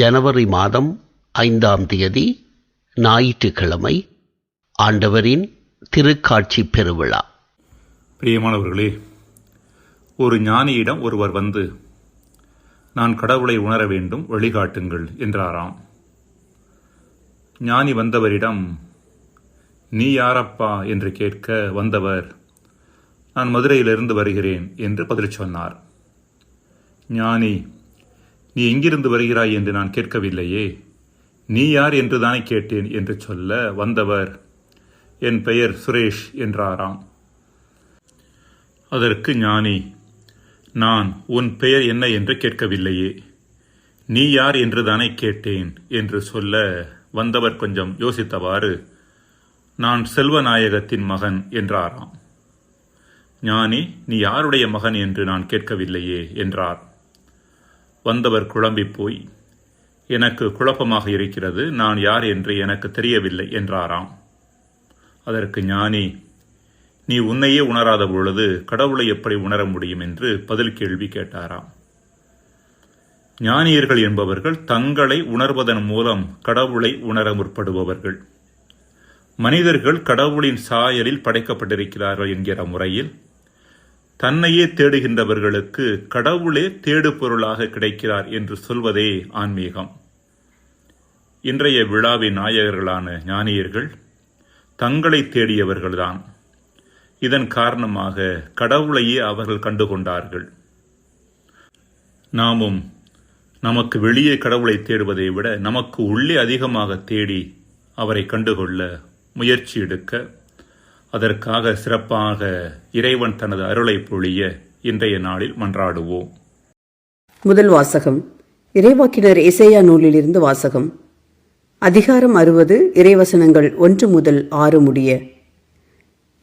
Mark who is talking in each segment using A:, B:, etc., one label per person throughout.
A: ஜனவரி மாதம் ஐந்தாம் தேதி ஞாயிற்றுக்கிழமை ஆண்டவரின் திருக்காட்சி பெருவிழா.
B: பிரியமானவர்களே ஒரு ஞானியிடம் ஒருவர் வந்து நான் கடவுளை உணர வேண்டும் வழிகாட்டுங்கள் என்றாராம். ஞானி வந்தவரிடம் நீ யாரப்பா? என்று கேட்க வந்தவர் நான் மதுரையிலிருந்து வருகிறேன் என்று பதில் சொன்னார். ஞானி நீ எங்கிருந்து வருகிறாய் என்று நான் கேட்கவில்லையே. நீ யார் என்று தானே கேட்டேன் என்று சொல்ல வந்தவர். என் பெயர் சுரேஷ் என்றாராம். அதற்கு ஞானி நான் உன் பெயர் என்ன என்று கேட்கவில்லையே. நீ யார் என்று தானே கேட்டேன் என்று சொல்ல வந்தவர் கொஞ்சம் யோசித்தவாறு நான் செல்வநாயகத்தின் மகன் என்றாராம். ஞானி நீ யாருடைய மகன் என்று நான் கேட்கவில்லையே என்றார். வந்தவர் குழம்பிப் போய் எனக்கு குழப்பமாக இருக்கிறது நான் யார் என்று எனக்கு தெரியவில்லை என்றாராம். அதற்கு ஞானி நீ உன்னையே உணராத பொழுது கடவுளை எப்படி உணர முடியும்? என்று பதில் கேள்வி கேட்டாராம். ஞானியர்கள் என்பவர்கள் தங்களை உணர்வதன் மூலம் கடவுளை உணர முற்படுபவர்கள். மனிதர்கள் கடவுளின் சாயலில் படைக்கப்பட்டிருக்கிறார்கள் என்கிற முறையில் தன்னையே தேடுகின்றவர்களுக்கு கடவுளே தேடு பொருளாக கிடைக்கிறார் என்று சொல்வதே ஆன்மீகம். இன்றைய விழாவின் நாயகர்களான ஞானியர்கள் தங்களை தேடியவர்கள்தான். இதன் காரணமாக கடவுளையே அவர்கள் கண்டுகொண்டார்கள். நாமும் நமக்கு வெளியே கடவுளை தேடுவதை விட நமக்கு உள்ளே அதிகமாக தேடி அவரை கண்டுகொள்ள முயற்சி எடுக்க அதற்காக சிறப்பாக இறைவன் தனது அருளை பொழிய இன்றைய நாளில் மன்றாடுவோம்.
C: முதல் வாசகம். இறைவாக்கினர் இசையா நூலிலிருந்து வாசகம். அதிகாரம் அறுபது இறைவசனங்கள் ஒன்று முதல் ஆறு முடிய.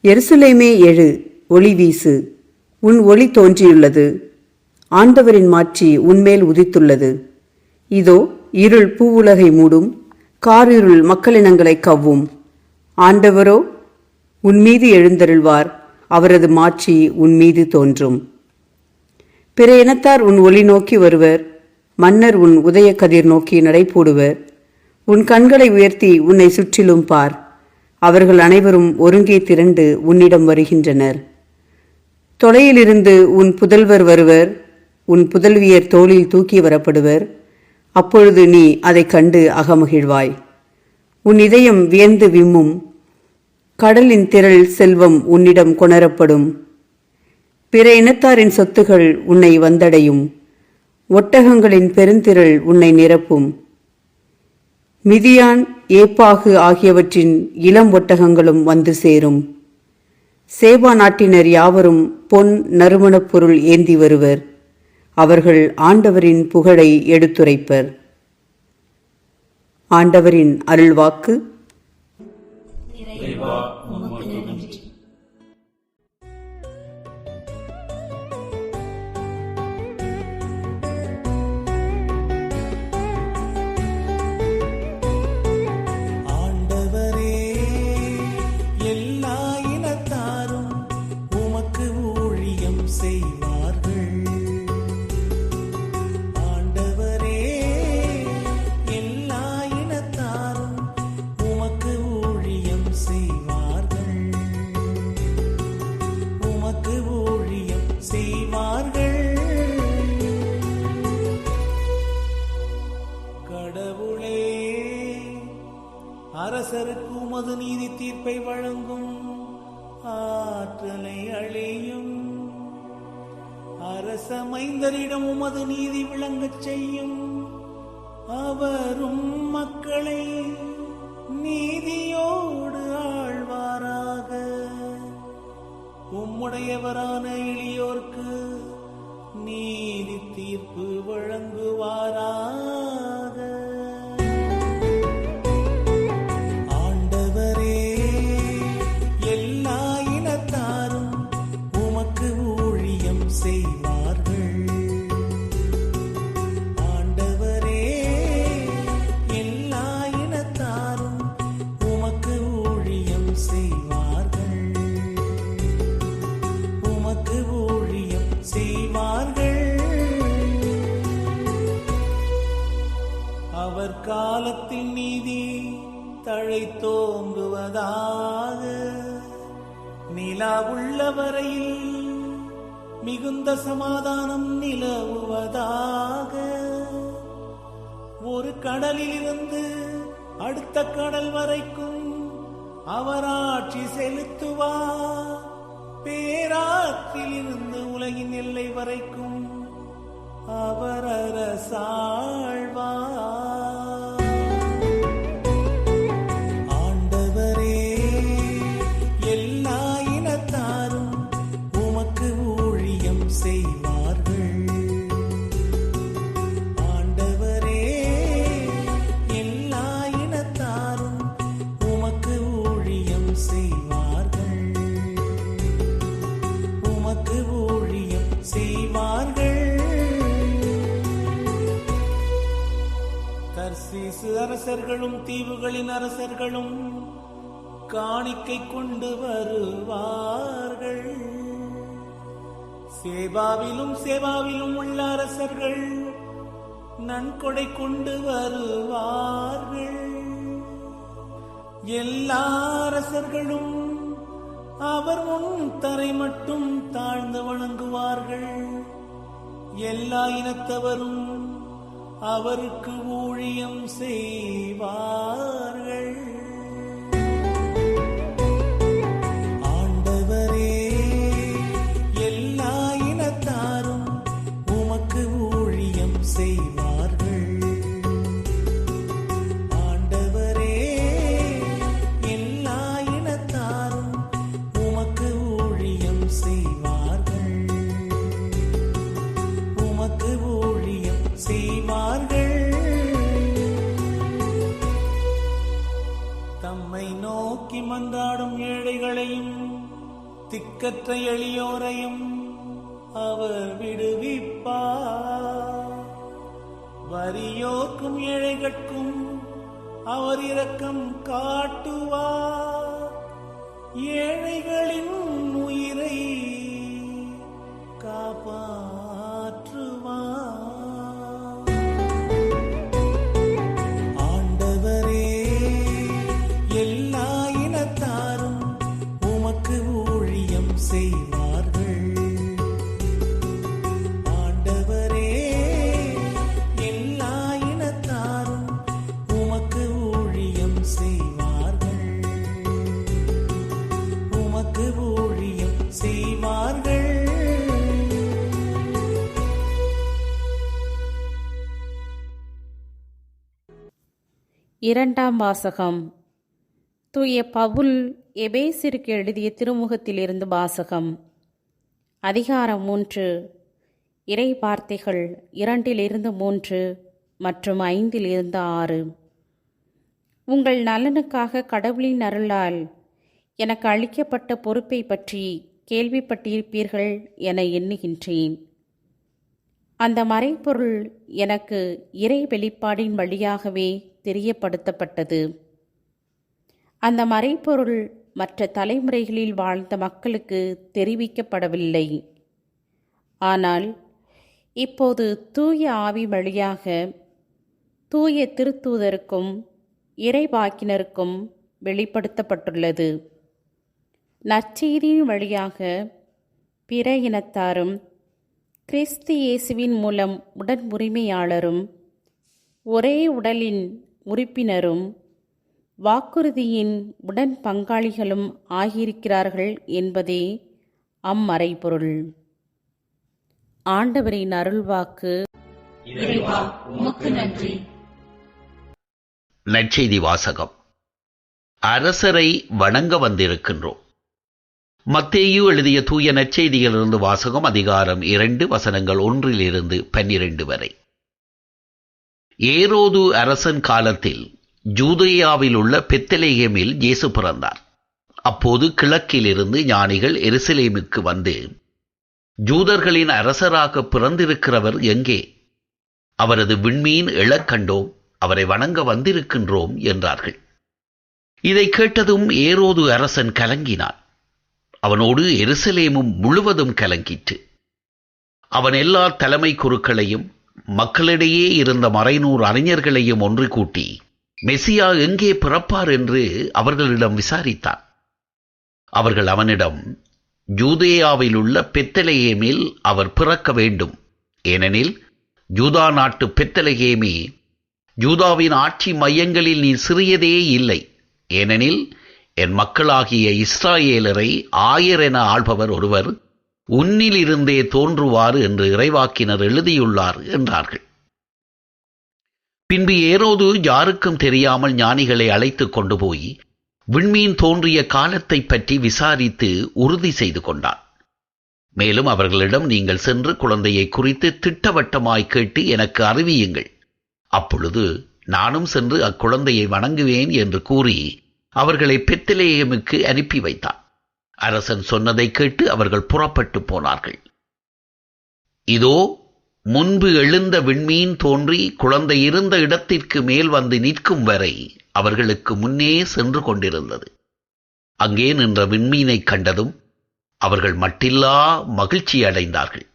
C: எருசலேமே எழு ஒளி வீசு. உன் ஒளி தோன்றியுள்ளது. ஆண்டவரின் மாட்சி உன்மேல் உதித்துள்ளது. இதோ இருள் பூவுலகை மூடும். காரிருள் மக்களினங்களை கவ்வும். ஆண்டவரோ உன் மீது எழுந்தருள்வார். அவரது மாட்சி உன் மீது தோன்றும். பிற இனத்தார் உன் ஒளி நோக்கி வருவர். மன்னர் உன் உதய கதிர் நோக்கி நடைபோடுவர். உன் கண்களை உயர்த்தி உன்னை சுற்றிலும் பார். அவர்கள் அனைவரும் ஒருங்கே திரண்டு உன்னிடம் வருகின்றனர். தொலையிலிருந்து உன் புதல்வர் வருவர். உன் புதல்வியர் தோளில் தூக்கி வரப்படுவர். அப்பொழுது நீ அதைக் கண்டு அகமகிழ்வாய். உன் இதயம் வியந்து விம்மும். கடலின் திரள் செல்வம் உன்னிடம் கொணரப்படும். பிற இனத்தாரின் சொத்துகள் உன்னை வந்தடையும். ஒட்டகங்களின் பெருந்திரள் உன்னை நிரப்பும். மிதியான் ஏப்பாகு ஆகியவற்றின் இளம் ஒட்டகங்களும் வந்து சேரும். சேவா நாட்டினர் யாவரும் பொன் நறுமணப் பொருள் ஏந்தி வருவர். அவர்கள் ஆண்டவரின் புகழை எடுத்துரைப்பர். ஆண்டவரின் அருள்வாக்கு
D: ஆண்டவரே தீர்ப்பு வழங்கும் காலத்தில் நீதி தழை தழைத்தோங்குவதாக நிலா உள்ளவரையில் மிகுந்த சமாதானம் நிலவுவதாக. ஒரு கடலில் இருந்து அடுத்த கடல் வரைக்கும் அவர் ஆட்சி செலுத்துவார் பேராற்றில் இருந்து உலகின் எல்லை வரைக்கும் அவர் அரசாழ்வார். அரசர்களும் தீவுகளின் அரசர்களும் காணிக்கை கொண்டு வருவார்கள். சேவாவிலும் சேவாவிலும் உள்ள அரசர்கள் நன்கொடை கொண்டு வருவார்கள். எல்லா அரசர்களும் அவர் முன் தரை மட்டும் தாழ்ந்து வணங்குவார்கள். எல்லா இனத்தவரும் அவருக்கு ஊழியம் செய்வார்கள். திக்கற்ற எளியோரையும் அவர் விடுவிப்பார். வரியோர்க்கும் ஏழைகட்கும் அவர் இரக்கம் காட்டுவார். ஏழைகளின் உயிரை காப்பார்
E: இரண்டாம் வாசகம். தூய பவுல் எபேசிற்கு எழுதிய திருமுகத்திலிருந்து வாசகம். அதிகாரம் மூன்று. இறை வார்த்தைகள் இரண்டிலிருந்து மூன்று மற்றும் ஐந்திலிருந்து ஆறு. உங்கள் நலனுக்காக கடவுளின் அருளால் எனக்கு அளிக்கப்பட்ட பொறுப்பை பற்றி கேள்விப்பட்டிருப்பீர்கள் என எண்ணுகின்றேன். அந்த மறைப்பொருள் எனக்கு இறை வெளிப்பாடின் வழியாகவே தெரியப்படுத்தப்பட்டது. அந்த மறைப்பொருள் மற்ற தலைமுறைகளில் வாழ்ந்த மக்களுக்கு தெரிவிக்கப்படவில்லை. ஆனால் இப்போது தூய ஆவி வழியாக தூய திருத்தூதருக்கும் இறைவாக்கினருக்கும் வெளிப்படுத்தப்பட்டுள்ளது. நற்செய்தியின் வழியாக பிற இனத்தாரும் கிறிஸ்து இயேசுவின் மூலம் உடன் உரிமையாளரும் ஒரே உடலின் உறுப்பினரும் வாக்குறுதியின் உடன் பங்காளிகளும் ஆகியிருக்கிறார்கள் என்பதே அம்மறைபொருள். ஆண்டவரின் அருள்வாக்கு.
A: நற்செய்தி வாசகம். அரசரை வணங்க வந்திருக்கின்றோம். மத்தேயு எழுதிய தூய நற்செய்தியிலிருந்து வாசகம் அதிகாரம் இரண்டு வசனங்கள் ஒன்றிலிருந்து பன்னிரண்டு வரை. ஏரோது அரசன் காலத்தில் ஜூதேயாவில் உள்ள பெத்தலேயமில் இயேசு பிறந்தார். அப்போது கிழக்கிலிருந்து ஞானிகள் எருசலேமுக்கு வந்து ஜூதர்களின் அரசராக பிறந்திருக்கிறவர் எங்கே? அவரது விண்மீன் இழக்கண்டோம் அவரை வணங்க வந்திருக்கின்றோம் என்றார்கள். இதை கேட்டதும் ஏரோது அரசன் கலங்கினான். அவனோடு எருசலேமும் முழுவதும் கலங்கிற்று. அவன் எல்லா தலைமை குருக்களையும் மக்களிடையே இருந்த மறைநூறு அறிஞர்களையும் ஒன்று கூட்டி மெசியா எங்கே பிறப்பார்? என்று அவர்களிடம் விசாரித்தான். அவர்கள் அவனிடம் ஜூதேயாவில் உள்ள பெத்தலையேமில் அவர் பிறக்க வேண்டும். ஏனெனில் ஜூதா நாட்டு பெத்தலையேமே ஜூதாவின் ஆட்சி மையங்களில் நீ சிறியதே இல்லை. ஏனெனில் என் மக்களாகிய இஸ்ராயேலரை ஆயர் என ஆள்பவர் ஒருவர் உன்னிலிருந்தே தோன்றுவார் என்று இறைவாக்கினர் எழுதியுள்ளார் என்றார்கள். பின்பு ஏரோது யாருக்கும் தெரியாமல் ஞானிகளை அழைத்துக் கொண்டு போய் விண்மீன் தோன்றிய காலத்தைப் பற்றி விசாரித்து உறுதி செய்து கொண்டான். மேலும் அவர்களிடம் நீங்கள் சென்று குழந்தையை குறித்து திட்டவட்டமாய் கேட்டு எனக்கு அறிவியுங்கள். அப்பொழுது நானும் சென்று அக்குழந்தையை வணங்குவேன் என்று கூறி அவர்களை பெத்திலேயமுக்கு அனுப்பி வைத்தான். அரசன் சொன்னதை கேட்டு அவர்கள் புறப்பட்டு போனார்கள். இதோ முன்பு எழுந்த விண்மீன் தோன்றி குழந்தை இருந்த இடத்திற்கு மேல் வந்து நிற்கும் வரை அவர்களுக்கு முன்னே சென்று கொண்டிருந்தது. அங்கே நின்ற விண்மீனைக் கண்டதும் அவர்கள் மட்டில்லா மகிழ்ச்சி அடைந்தார்கள்.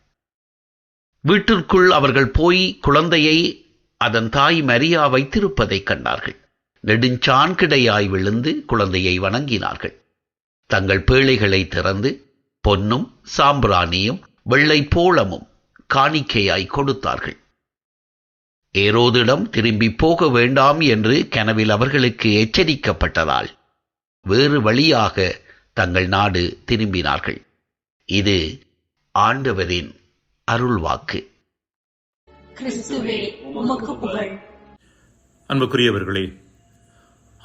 A: வீட்டிற்குள் அவர்கள் போய் குழந்தையை அதன் தாய் மரியா வைத்திருப்பதைக் கண்டார்கள். நெடுஞ்சான் கிடையாய் விழுந்து குழந்தையை வணங்கினார்கள். தங்கள் பேழைகளை திறந்து பொன்னும் சாம்பிராணியும் வெள்ளை போளமும் காணிக்கையாய் கொடுத்தார்கள். ஏரோதிடம் திரும்பி போக வேண்டாம் என்று கனவில் அவர்களுக்கு எச்சரிக்கப்பட்டதால் வேறு வழியாக தங்கள் நாடு திரும்பினார்கள். இது ஆண்டவரின் அருள்வாக்கு
F: கிறிஸ்துவே உமக்கு புகழ்.
B: அன்புக்குரியவர்களே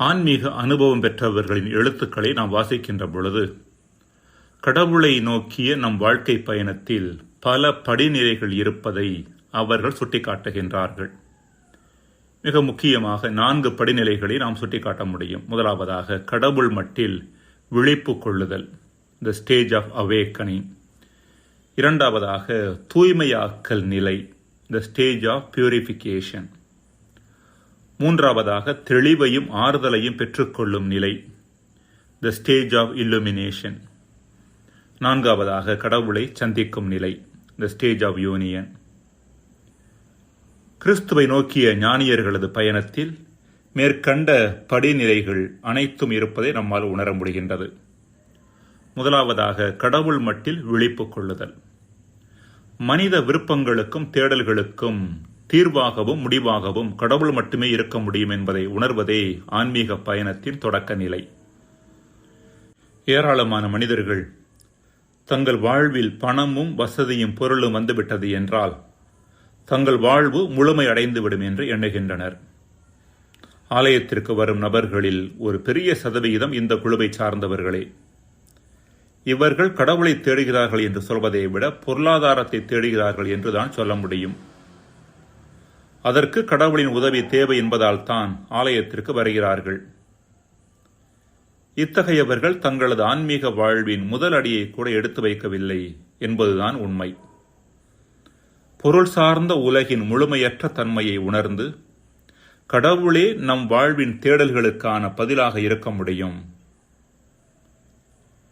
B: ஆன்மீக அனுபவம் பெற்றவர்களின் எழுத்துக்களை நாம் வாசிக்கின்ற பொழுது கடவுளை நோக்கிய நம் வாழ்க்கை பயணத்தில் பல படிநிலைகள் இருப்பதை அவர்கள் சுட்டிக்காட்டுகின்றார்கள். மிக முக்கியமாக நான்கு படிநிலைகளை நாம் சுட்டிக்காட்ட முடியும். முதலாவதாக கடவுள் மட்டில் விழிப்பு கொள்ளுதல் த ஸ்டேஜ் ஆஃப் அவேக்கனிங் இரண்டாவதாக தூய்மையாக்கல் நிலை த ஸ்டேஜ் ஆஃப் பியூரிஃபிகேஷன் மூன்றாவதாக தெளிவையும் ஆறுதலையும் பெற்றுக்கொள்ளும் நிலை. த ஸ்டேஜ் ஆஃப் இல்லுமினேஷன் நான்காவதாக கடவுளை சந்திக்கும் நிலை. த ஸ்டேஜ் ஆஃப் யூனியன் கிறிஸ்துவை நோக்கிய ஞானியர்களது பயணத்தில் மேற்கண்ட படிநிலைகள் அனைத்தும் இருப்பதை நம்மால் உணர முடிகின்றது. முதலாவதாக கடவுள் மட்டில் விழிப்பு கொள்ளுதல். மனித விருப்பங்களுக்கும் தேடல்களுக்கும் தீர்வாகவும் முடிவாகவும் கடவுள் மட்டுமே இருக்க முடியும் என்பதை உணர்வதே ஆன்மீக பயணத்தின் தொடக்க நிலை. ஏராளமான மனிதர்கள் தங்கள் வாழ்வில் பணமும் வசதியும் பொருளும் வந்துவிட்டது என்றால் தங்கள் வாழ்வு முழுமை அடைந்துவிடும் என்று எண்ணுகின்றனர். ஆலயத்திற்கு வரும் நபர்களில் ஒரு பெரிய சதவிகிதம் இந்த குழுவை சார்ந்தவர்களே. இவர்கள் கடவுளை தேடுகிறார்கள் என்று சொல்வதை விட பொருளாதாரத்தை தேடுகிறார்கள் என்றுதான் சொல்ல முடியும். அதற்கு கடவுளின் உதவி தேவை என்பதால் தான் ஆலயத்திற்கு வருகிறார்கள். இத்தகையவர்கள் தங்களது ஆன்மீக வாழ்வின் முதல் அடியை கூட எடுத்து வைக்கவில்லை என்பதுதான் உண்மை. பொருள் சார்ந்த உலகின் முழுமையற்ற தன்மையை உணர்ந்து கடவுளே நம் வாழ்வின் தேடல்களுக்கான பதிலாக இருக்க முடியும்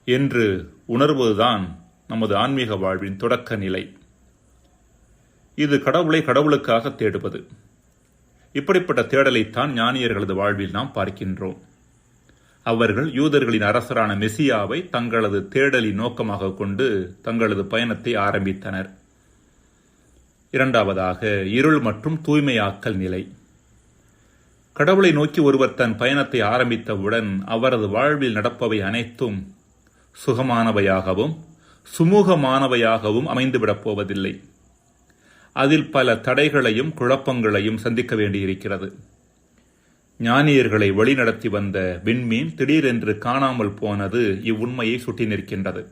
B: என்று உணர்வதுதான் நமது ஆன்மீக வாழ்வின் தொடக்க நிலை. இது கடவுளை கடவுளுக்காக தேடுவது. இப்படிப்பட்ட தேடலைத்தான் ஞானியர்களது வாழ்வில் நாம் பார்க்கின்றோம். அவர்கள் யூதர்களின் அரசரான மெசியாவை தங்களது தேடலின் நோக்கமாக கொண்டு தங்களது பயணத்தை ஆரம்பித்தனர். இரண்டாவதாக இருள் மற்றும் தூய்மையாக்கல் நிலை. கடவுளை நோக்கி ஒருவர் தன் பயணத்தை ஆரம்பித்தவுடன் அவரது வாழ்வில் நடப்பவை அனைத்தும் சுகமானவையாகவும் சுமூகமானவையாகவும் அமைந்துவிடப் போவதில்லை. அதில் பல தடைகளையும் குழப்பங்களையும் சந்திக்க வேண்டியிருக்கிறது. ஞானியர்களை வழிநடத்தி வந்த விண்மீன் திடீரென்று காணாமல் போனது இவ்வுண்மையை சுட்டி நிற்கின்றது.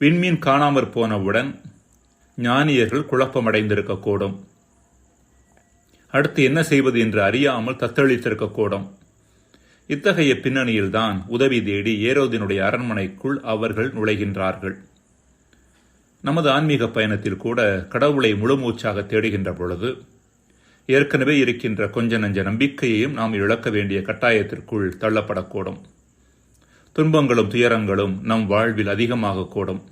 B: விண்மீன் காணாமற் போனவுடன் ஞானியர்கள் குழப்பமடைந்திருக்கக்கூடும் அடுத்து என்ன செய்வது என்று அறியாமல் தத்தளித்திருக்கக்கூடும் இத்தகைய பின்னணியில்தான் உதவி தேடி ஏரோதினுடைய அரண்மனைக்குள் அவர்கள் நுழைகின்றார்கள். நமது ஆன்மீக பயணத்தில் கூட கடவுளை முழுமூச்சாக தேடுகின்ற பொழுது ஏற்கனவே இருக்கின்ற கொஞ்ச நஞ்ச நம்பிக்கையையும் நாம் இழக்க வேண்டிய கட்டாயத்திற்குள் தள்ளப்படக்கூடும். துன்பங்களும் துயரங்களும் நம் வாழ்வில் அதிகமாக கூடும்.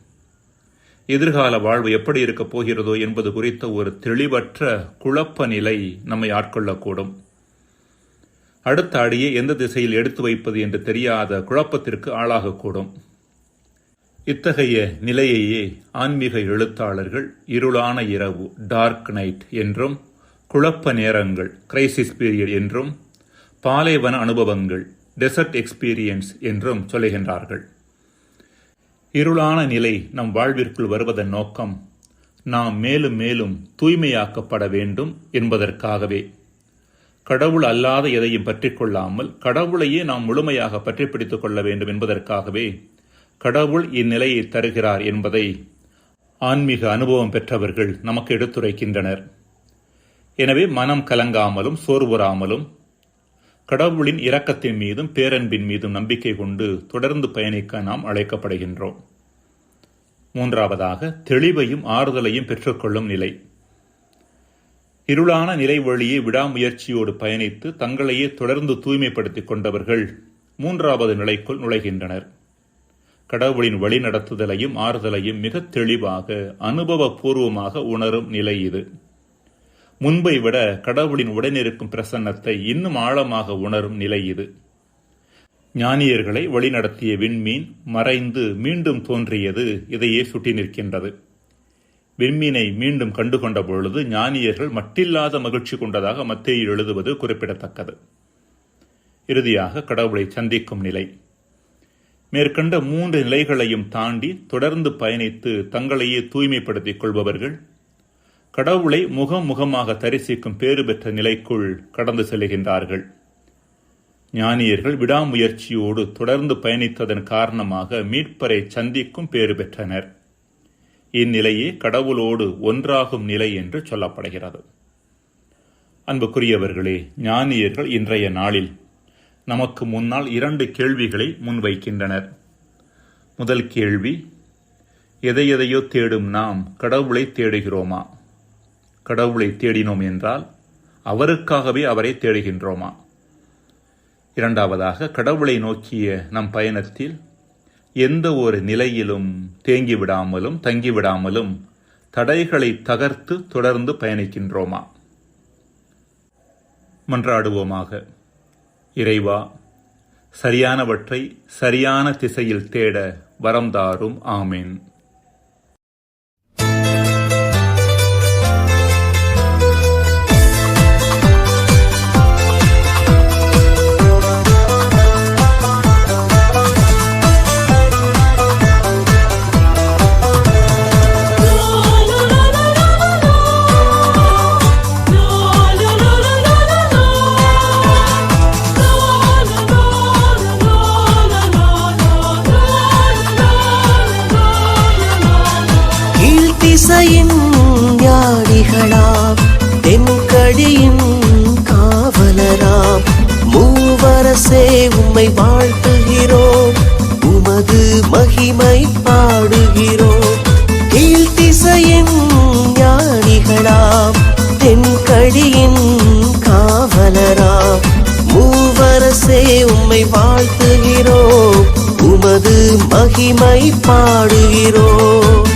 B: எதிர்கால வாழ்வு எப்படி இருக்கப் போகிறதோ என்பது குறித்த ஒரு தெளிவற்ற குழப்ப நிலை நம்மை ஆட்கொள்ளக்கூடும். அடுத்த அடியை எந்த திசையில் எடுத்து வைப்பது என்று தெரியாத குழப்பத்திற்கு ஆளாகக்கூடும். இத்தகைய நிலையையே ஆன்மீக எழுத்தாளர்கள் இருளான இரவு டார்க் நைட் என்றும் குழப்ப நேரங்கள் கிரைசிஸ் பீரியட் என்றும் பாலைவன அனுபவங்கள் டெசர்ட் எக்ஸ்பீரியன்ஸ் என்றும் சொல்லுகின்றார்கள். இருளான நிலை நம் வாழ்விற்குள் வருவதன் நோக்கம் நாம் மேலும் மேலும் தூய்மையாக்கப்பட வேண்டும் என்பதற்காகவே. கடவுள் அல்லாத எதையும் பற்றி கொள்ளாமல் கடவுளையே நாம் முழுமையாக பற்றி பிடித்துக் கொள்ள வேண்டும் என்பதற்காகவே கடவுள் இந்நிலையை தருகிறார் என்பதை ஆன்மீக அனுபவம் பெற்றவர்கள் நமக்கு எடுத்துரைக்கின்றனர். எனவே மனம் கலங்காமலும் சோர்வுறாமலும் கடவுளின் இரக்கத்தின் மீதும் பேரன்பின் மீதும் நம்பிக்கை கொண்டு தொடர்ந்து பயணிக்க நாம் அழைக்கப்படுகின்றோம். மூன்றாவதாக தெளிவையும் ஆறுதலையும் பெற்றுக்கொள்ளும் நிலை. இருளான நிலை வழியே விடாமுயற்சியோடு பயணித்து தங்களையே தொடர்ந்து தூய்மைப்படுத்திக் கொண்டவர்கள் மூன்றாவது நிலைக்குள் நுழைகின்றனர். கடவுளின் வழிநடத்துதலையும் ஆறுதலையும் மிக தெளிவாக அனுபவபூர்வமாக உணரும் நிலை இது. முன்பை விட கடவுளின் உடனிருக்கும் பிரசன்னத்தை இன்னும் ஆழமாக உணரும் நிலை இது. ஞானியர்களை வழிநடத்திய விண்மீன் மறைந்து மீண்டும் தோன்றியது இதையே சுட்டி நிற்கின்றது. விண்மீனை மீண்டும் கண்டுகொண்ட பொழுது ஞானியர்கள் மட்டில்லாத மகிழ்ச்சி கொண்டதாக மத்தியில் எழுதுவது குறிப்பிடத்தக்கது. இறுதியாக கடவுளை சந்திக்கும் நிலை. மேற்கண்ட மூன்று நிலைகளையும் தாண்டி தொடர்ந்து பயணித்து தங்களையே தூய்மைப்படுத்திக் கொள்பவர்கள் கடவுளை முகம் முகமாக தரிசிக்கும் பேறு பெற்ற நிலைக்குள் கடந்து செல்கின்றார்கள். ஞானியர்கள் விடாமுயற்சியோடு தொடர்ந்து பயணித்ததன் காரணமாக மீட்பரை சந்திக்கும் பேறு பெற்றனர். இந்நிலையே கடவுளோடு ஒன்றாகும் நிலை என்று சொல்லப்படுகிறது. அன்புக்குரியவர்களே ஞானியர்கள் இன்றைய நாளில் நமக்கு முன்னால் இரண்டு கேள்விகளை முன்வைக்கின்றனர். முதல் கேள்வி எதை எதையோ தேடும் நாம் கடவுளை தேடுகிறோமா? கடவுளை தேடினோம் என்றால் அவருக்காகவே அவரை தேடுகின்றோமா? இரண்டாவதாக கடவுளை நோக்கிய நம் பயணத்தில் எந்த ஒரு நிலையிலும் தேங்கி விடாமலும் தங்கிவிடாமலும் தடைகளை தகர்த்து தொடர்ந்து பயணிக்கின்றோமா? மன்றாடுவோமாக. இறைவா சரியானவற்றை சரியான திசையில் தேட வரம் தாரும். ஆமேன்.
G: மகிமை பாடுகிறோம்.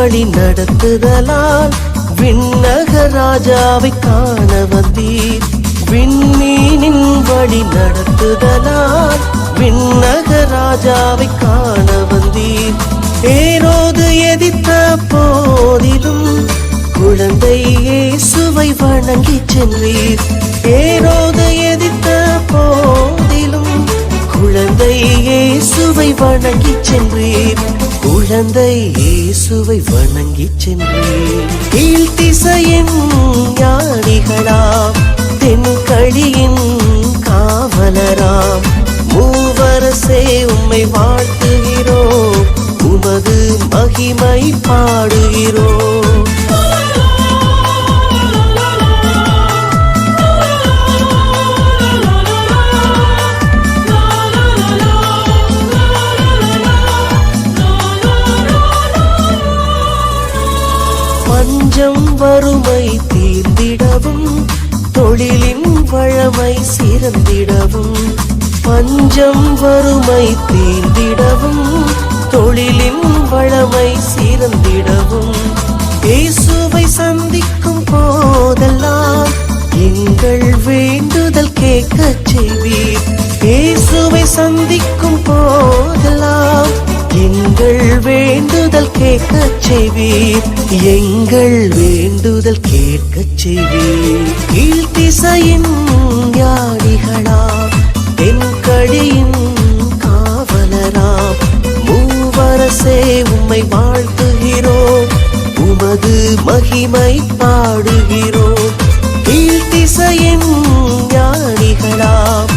G: வழி நடத்துதலால் விண்ணக ராஜாவை காண வந்தீர் விண்மீனின் வழி நடத்துதலால் விண்ணக ராஜாவை காண வந்தீர் ஏரோது எதிர்த்த போதிலும் குழந்தை இயேசுவை வணங்கி சென்றீர். ஏரோது எதிர்த்த போதிலும் குழந்தை இயேசுவை வணங்கி சென்றீர். குழந்தை இயேசுவை வணங்கி சென்றீர் கீழ்த்திசையின் ஞானிகளாம் தென்கழியின் காவலராம். மூவரசே உம்மை வாழ்த்துகிறோம். உமது மகிமை பாடுகிறோம். வறுமை தீர்ந்திடவும் தொழிலின் வழமை சிறந்திடவும் பஞ்சம் வறுமை தீர்ந்திடவும் தொழிலின் வளமை சிறந்திடவும். இயேசுவை சந்திக்கும் போதெல்லாம் எங்கள் வேண்டுதல் கேட்கச் செய்வீர். இயேசுவை சந்திக்கும் போதெல்லாம் எங்கள் வேண்டுதல் கேட்கச் செய்வீர். எங்கள் வேண்டுதல் கேட்கச் செய்வீர். கீழ்த்திசையின் ஞானிகளா தென்கடியின் காவலராம் மூவரசே உம்மை வாழ்த்துகிறோம் உமது மகிமை பாடுகிறோம் கீழ்த்திசையின் ஞானிகளாம்